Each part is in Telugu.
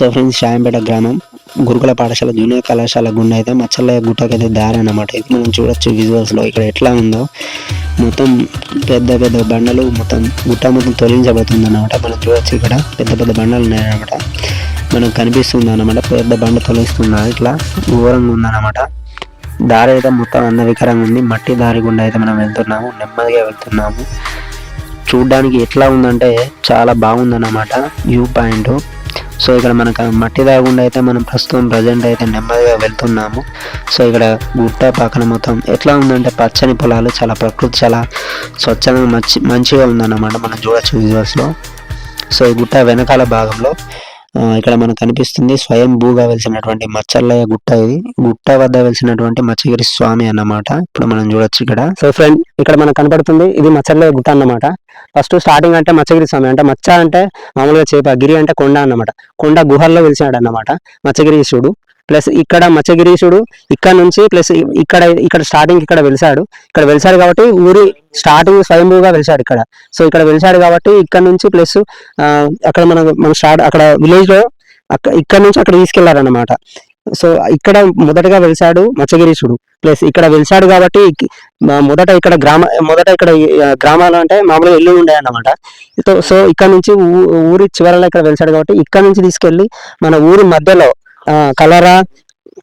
సో ఫ్రెండ్స్ షాయంపేట గ్రామం గురుకుల పాఠశాల జూనియర్ కళాశాల గుండె అయితే మచ్చల్లయ్య గుట్టకైతే దారి అన్నమాట. ఇది మనం చూడొచ్చు విజువల్స్లో. లో ఇక్కడ ఎట్లా ఉందో మొత్తం పెద్ద పెద్ద బండలు మొత్తం గుట్ట మొత్తం తొలగించబడుతుంది అన్నమాట మనం చూడొచ్చు ఇక్కడ పెద్ద పెద్ద బండలు ఉన్నాయన్నమాట. మనకు కనిపిస్తుంది అన్నమాట పెద్ద బండ తొలగిస్తుంది ఇట్లా ఘోరంగా ఉందన్నమాట. దారి అయితే మొత్తం అందవికరంగా ఉంది. మట్టి దారి గుండా అయితే మనం వెళ్తున్నాము నెమ్మదిగా వెళ్తున్నాము. చూడ్డానికి ఎట్లా ఉందంటే చాలా బాగుందన్నమాట వ్యూ పాయింట్. సో ఇక్కడ మనకు మట్టి దాగకుండా అయితే మనం ప్రస్తుతం ప్రజెంట్ అయితే నెమ్మదిగా వెళ్తున్నాము. సో ఇక్కడ గుట్ట పక్కన మొత్తం ఎట్లా ఉందంటే పచ్చని పొలాలు చాలా ప్రకృతి చాలా స్వచ్ఛంగా మంచి మంచిగా ఉందన్నమాట మనం చూడొచ్చు విజువల్స్లో సో ఈ గుట్ట వెనకాల భాగంలో ఇక్కడ మనకు కనిపిస్తుంది స్వయం భూగా వెలిసినటువంటి మచ్చల్లయ్య గుట్ట ఇది. గుట్ట వద్ద వెలిసినటువంటి మచ్చగిరి స్వామి అన్నమాట. ఇప్పుడు మనం చూడొచ్చు ఇక్కడ. సో ఫ్రెండ్ ఇక్కడ మనకు కనపడుతుంది ఇది మచ్చల్లయ్య గుట్ట అన్నమాట. ఫస్ట్ స్టార్టింగ్ అంటే మచ్చగిరి స్వామి అంటే మచ్చ అంటే మామూలుగా చేప గిరి అంటే కొండ అన్నమాట. కొండ గుహల్లో వెలిసినాడు అన్నమాట మచ్చగిరీశుడు ప్లస్ ఇక్కడ మత్స్యగిరీషుడు ఇక్కడ నుంచి ప్లస్ ఇక్కడ ఇక్కడ స్టార్టింగ్ ఇక్కడ వెలిసాడు. ఇక్కడ వెలిసాడు కాబట్టి ఊరి స్టార్టింగ్ స్వయంభూగా వెలిసాడు ఇక్కడ. సో ఇక్కడ వెలిసాడు కాబట్టి ఇక్కడ నుంచి ప్లస్ అక్కడ మన మన స్టార్ట్ అక్కడ విలేజ్లో ఇక్కడ నుంచి అక్కడ తీసుకెళ్ళారన్నమాట. సో ఇక్కడ మొదటగా వెలిసాడు మత్స్యగిరీషుడు ప్లస్ ఇక్కడ వెలిసాడు కాబట్టి మొదట ఇక్కడ గ్రామ మొదట ఇక్కడ గ్రామాలు అంటే మామూలుగా ఇల్లు ఉండేది అన్నమాట. సో ఇక్కడ నుంచి ఊ- ఊరి చివరలో ఇక్కడ వెలిసాడు కాబట్టి ఇక్కడ నుంచి తీసుకెళ్ళి మన ఊరి మధ్యలో కలరా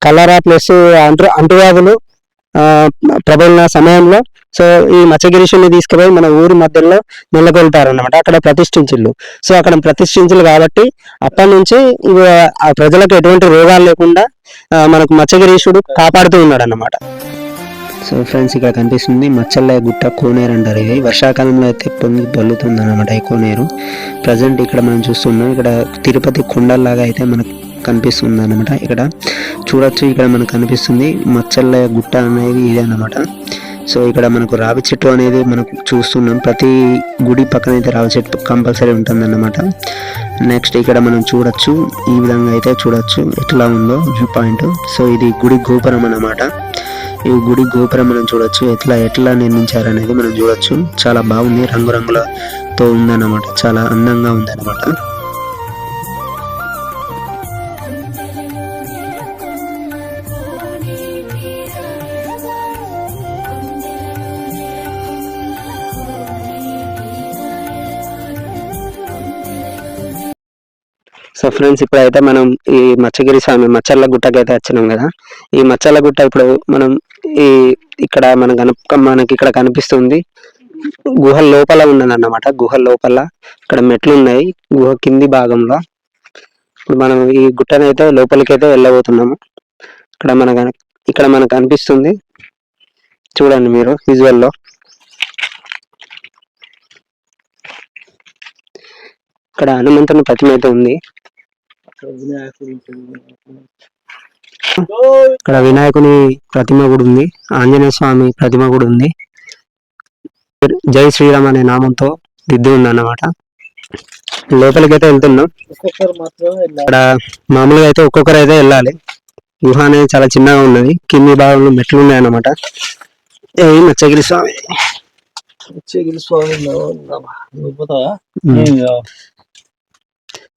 కలరా ప్లస్ అంటు అంటువ్యాధులు ఆ, ప్రబలిన సమయంలో. సో ఈ మత్స్యగిరీషుని తీసుకుపోయి మన ఊరి మధ్యలో నెలకొల్పారు అనమాట అక్కడ ప్రతిష్ఠించిల్లు. సో అక్కడ ప్రతిష్ఠించలు కాబట్టి అప్పటి నుంచి ఇవి ఆ ప్రజలకు ఎటువంటి రోగాలు లేకుండా మనకు మత్స్యగిరీషుడు కాపాడుతూ ఉన్నాడు అన్నమాట సో ఫ్రెండ్స్ ఇక్కడ కనిపిస్తుంది మచ్చల్లయ్య గుట్ట కోనేరు అంటారు. ఇది వర్షాకాలంలో అయితే పొంగి బలుతుంది అనమాట ఈ కోనేరు. ప్రజెంట్ ఇక్కడ మనం చూస్తున్నాం. ఇక్కడ తిరుపతి కొండల్లాగా అయితే మనకు కనిపిస్తుంది అనమాట ఇక్కడ చూడొచ్చు ఇక్కడ మనకు కనిపిస్తుంది మచ్చళ్ళ గుట్ట అనేది ఇది అనమాట సో ఇక్కడ మనకు రావి చెట్టు అనేది మనకు చూస్తున్నాం. ప్రతి గుడి పక్కన అయితే రావి చెట్టు కంపల్సరీ ఉంటుందన్నమాట. నెక్స్ట్ ఇక్కడ మనం చూడొచ్చు ఈ విధంగా అయితే చూడొచ్చు ఎట్లా ఉందో వ్యూ పాయింట్. సో ఇది గుడి గోపురం అన్నమాట. ఈ గుడి గోపురం మనం చూడొచ్చు ఎట్లా ఎట్లా నిర్మించారు అనేది మనం చూడొచ్చు. చాలా బాగుంది రంగురంగులతో ఉందన్నమాట చాలా అందంగా ఉందన్నమాట. సో ఫ్రెండ్స్ ఇప్పుడైతే మనం ఈ మచ్చగిరి స్వామి మచ్చర్ల గుట్టకి అయితే వచ్చినాం కదా. ఈ మచ్చర్ల గుట్ట ఇప్పుడు మనం ఈ ఇక్కడ మన కనుక మనకి ఇక్కడ కనిపిస్తుంది. గుహ లోపల ఉన్నది అన్నమాట గుహ లోపల ఇక్కడ మెట్లు ఉన్నాయి గుహ కింది భాగంలో ఇప్పుడు మనం ఈ గుట్టనైతే లోపలికి అయితే వెళ్ళబోతున్నాము. ఇక్కడ మన ఇక్కడ మనకు కనిపిస్తుంది. చూడండి మీరు విజువల్లో. ఇక్కడ హనుమంతుని ప్రతిమ అయితే ఉంది. ఇక్కడ వినాయకుని ప్రతిమ కూడా ఉంది. ఆంజనేయ స్వామి ప్రతిమ కూడా ఉంది. జై శ్రీరామ్ అనే నామంతో దిద్దు ఉంది అన్నమాట లోపలికి అయితే వెళ్తున్నాం. ఇక్కడ మామూలుగా అయితే ఒక్కొక్కరు అయితే వెళ్ళాలి. గుహ అనేది చాలా చిన్నగా ఉన్నది. కింది భాగంలో మెట్లు ఉన్నాయి అన్నమాట ఏ మచ్చగిరి స్వామి వచ్చేగిరి స్వామి.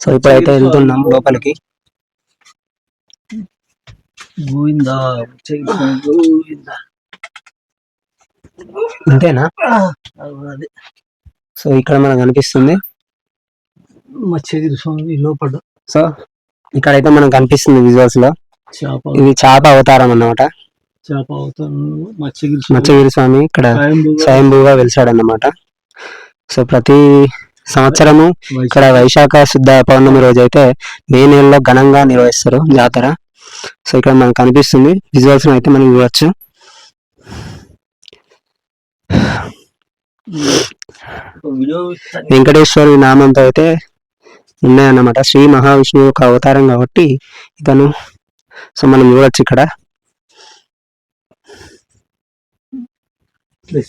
సో ఇప్పుడైతే వెళ్తున్నాం లోపలికి. గోవిందా గోవిందా. అంతేనా? అదే. సో ఇక్కడ మనకు కనిపిస్తుంది. మత్స్యగిరి స్వామి లోపల. సో ఇక్కడైతే మనకు కనిపిస్తుంది విజువల్స్లో. చేప ఇది చేప అవతారం అన్నమాట. చేప అవుతాను మత్స్యగిరి స్వామి. మచ్చగిరి స్వామి ఇక్కడ స్వయంభూగా. వెలిసాడు అన్నమాట సో ప్రతి సంవత్సరము ఇక్కడ వైశాఖ శుద్ధ పౌర్ణమి రోజు అయితే మే నెలలో ఘనంగా నిర్వహిస్తారు జాతర. సో ఇక్కడ మనకు కనిపిస్తుంది విజువల్స్ అయితే మనం ఇవ్వచ్చు. వీడియో వెంకటేశ్వరి నామంతో అయితే ఉన్నాయన్నమాట. శ్రీ మహావిష్ణువు యొక్క అవతారం కాబట్టి ఇతను సో మనం చూడొచ్చు ఇక్కడ.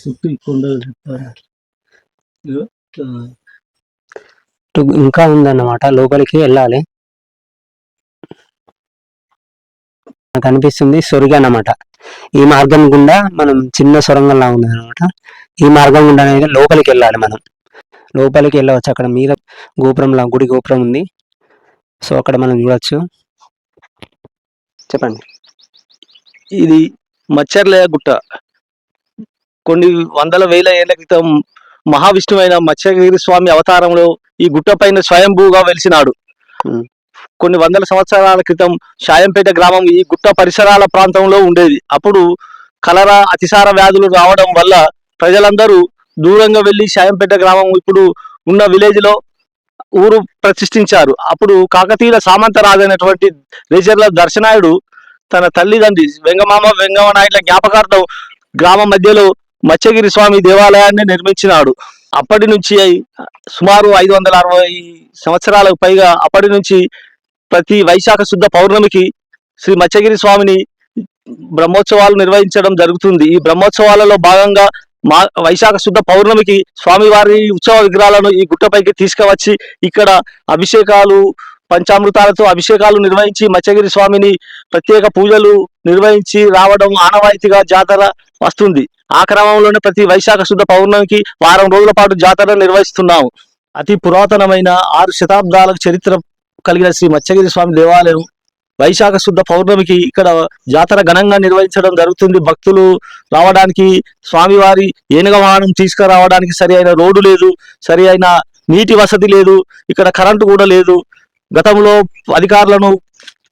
చుట్టూ కొండలు ఇంకా ఉందన్నమాట. లోపలికి వెళ్ళాలి. నాకు అనిపిస్తుంది సొరిగా అన్నమాట. ఈ మార్గం గుండా మనం చిన్న సొరంగంలా ఉంది అనమాట ఈ మార్గం గుండా అనేది లోపలికి వెళ్ళాలి మనం. లోపలికి వెళ్ళవచ్చు. అక్కడ మీద గోపురంలా గుడి గోపురం ఉంది. సో అక్కడ మనం చూడొచ్చు. చెప్పండి. ఇది మచ్చర్లయ గుట్ట. కొన్ని వందల వేల ఏళ్ళ క్రితం మహావిష్ణువైన మత్స్యగిరి స్వామి అవతారంలో ఈ గుట్ట పైన స్వయంభూగా వెలిసినాడు. కొన్ని వందల సంవత్సరాల క్రితం షాయంపేట గ్రామం ఈ గుట్ట పరిసరాల ప్రాంతంలో ఉండేది. అప్పుడు కలరా అతిసార వ్యాధులు రావడం వల్ల ప్రజలందరూ దూరంగా వెళ్ళి షాయంపేట గ్రామం ఇప్పుడు ఉన్న విలేజ్లో ఊరు ప్రతిష్ఠించారు. అప్పుడు కాకతీయుల సామంత రాజైనటువంటి రేచర్ల దర్శనాయుడు తన తల్లిదండ్రి వెంగమామ వెంగమ నాయుడుల జ్ఞాపకార్థం గ్రామం మధ్యలో మత్స్యగిరి స్వామి దేవాలయాన్ని నిర్మించినాడు. అప్పటి నుంచి సుమారు ఐదు వందల అరవై సంవత్సరాలకు పైగా అప్పటి నుంచి ప్రతి వైశాఖ శుద్ధ పౌర్ణమికి శ్రీ మత్స్యగిరి స్వామిని బ్రహ్మోత్సవాలు నిర్వహించడం జరుగుతుంది. ఈ బ్రహ్మోత్సవాలలో భాగంగా మా వైశాఖ శుద్ధ పౌర్ణమికి స్వామివారి ఉత్సవ విగ్రహాలను ఈ గుట్టపైకి తీసుకువచ్చి ఇక్కడ అభిషేకాలు పంచామృతాలతో అభిషేకాలు నిర్వహించి మత్స్యగిరి స్వామిని ప్రత్యేక పూజలు నిర్వహించి రావడం ఆనవాయితీగా జాతర వస్తుంది. ఆ క్రమంలోనే ప్రతి వైశాఖ శుద్ధ పౌర్ణమికి వారం రోజుల పాటు జాతర నిర్వహిస్తున్నాము. అతి పురాతనమైన ఆరు శతాబ్దాలకు చరిత్ర కలిగిన శ్రీ మత్స్యగిరి స్వామి దేవాలయం వైశాఖ శుద్ధ పౌర్ణమికి ఇక్కడ జాతర ఘనంగా నిర్వహించడం జరుగుతుంది. భక్తులు రావడానికి స్వామివారి ఏనుగ వాహనం తీసుకురావడానికి సరి అయిన రోడ్డు లేదు సరి అయిన నీటి వసతి లేదు ఇక్కడ కరెంటు కూడా లేదు. గతంలో అధికారులను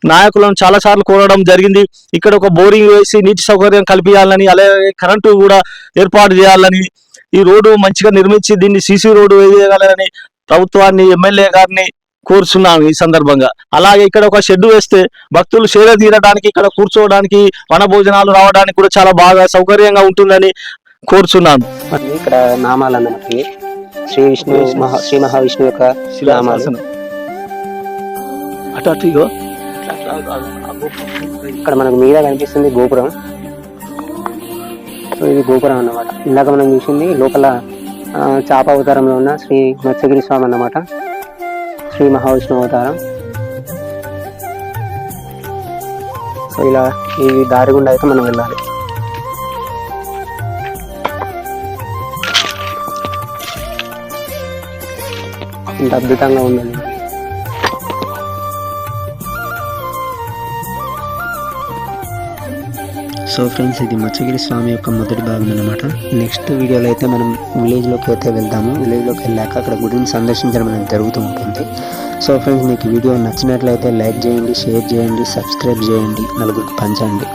నాయకులను చాలా సార్లు కోరడం జరిగింది ఇక్కడ ఒక బోరింగ్ వేసి నీటి సౌకర్యం కల్పించాలని అలాగే కరెంటు కూడా ఏర్పాటు చేయాలని ఈ రోడ్డు మంచిగా నిర్మించి దీన్ని సీసీ రోడ్డు వేయగలరని ప్రభుత్వాన్ని ఎమ్మెల్యే గారిని కోరుచున్నాను ఈ సందర్భంగా అలాగే ఇక్కడ ఒక షెడ్ వేస్తే భక్తులు సేద తీరడానికి ఇక్కడ కూర్చోవడానికి వన భోజనాలు రావడానికి కూడా చాలా బాగా సౌకర్యంగా ఉంటుందని కోరుచున్నాను ఇక్కడ నామాలు అన్నమాట. శ్రీ విష్ణు శ్రీ మహావిష్ణు యొక్క నామాలు. అటు అటు ఇగో. ఇక్కడ మనకు మీద కనిపిస్తుంది గోపురం. సో ఇది గోపురం అన్నమాట. ఇందాక మనం చూసింది లోపల చాప అవతారంలో ఉన్న శ్రీ మత్స్యగిరి స్వామి అన్నమాట. శ్రీ మహావిష్ణు అవతారం. సో ఇలా ఈ దారి గుండా అయితే మనం వెళ్ళాలి. ఇంత అద్భుతంగా ఉందండి. సో ఫ్రెండ్స్ ఇది మత్స్యగిరి స్వామి యొక్క మొదటి భాగం అనమాట నెక్స్ట్ వీడియోలో అయితే మనం విలేజ్లోకి అయితే వెళ్తాము విలేజ్లోకి వెళ్ళాక అక్కడ గుడిని సందర్శించడం అనేది జరుగుతూ ఉంటుంది. సో ఫ్రెండ్స్ మీకు వీడియో నచ్చినట్లయితే లైక్ చేయండి షేర్ చేయండి సబ్స్క్రైబ్ చేయండి నలుగురికి పంచండి.